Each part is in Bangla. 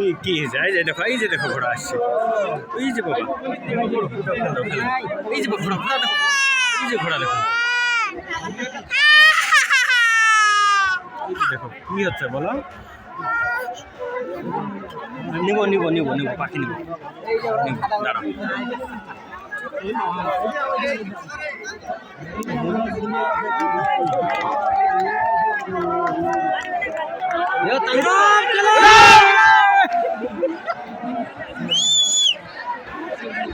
কি কি এই যে দেখো, এই যে দেখো ঘোড়া আসছে। এই যে বাবা, এই যে ঘোড়া ঘোড়া দেখো। এই যে ঘোড়া দেখো। দেখো, কি হচ্ছে বলো? নিব নিব নিব নিব, পাখি নিব। নিব দাঁড়াও। ওই যে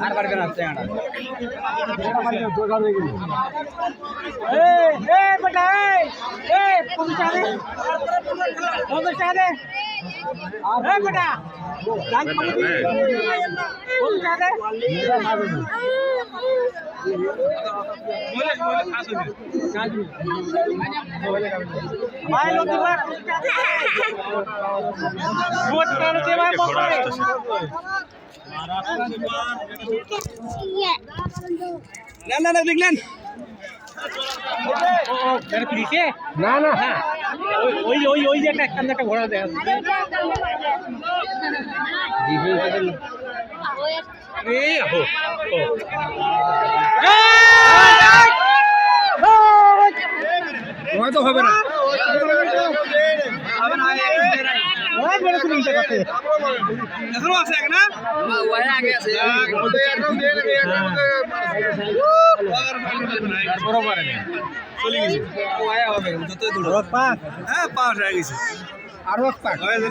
আর পারবে না চেঙ্গাটা এই এই বেটা এই এই পঞ্চাশ টাকা দে পঞ্চাশ টাকা দে না না না দেখলেন না না। হ্যাঁ ওই ওই ওই যে একটা একটা একটা ঘোড়া দেখা যাচ্ছে হয়তো হবে না। এখনও আছে না? আগে আছে তারপরও চলে গেছে যতই দূর হ্যাঁ পাস হয়ে গেছে। আরও এক পাক।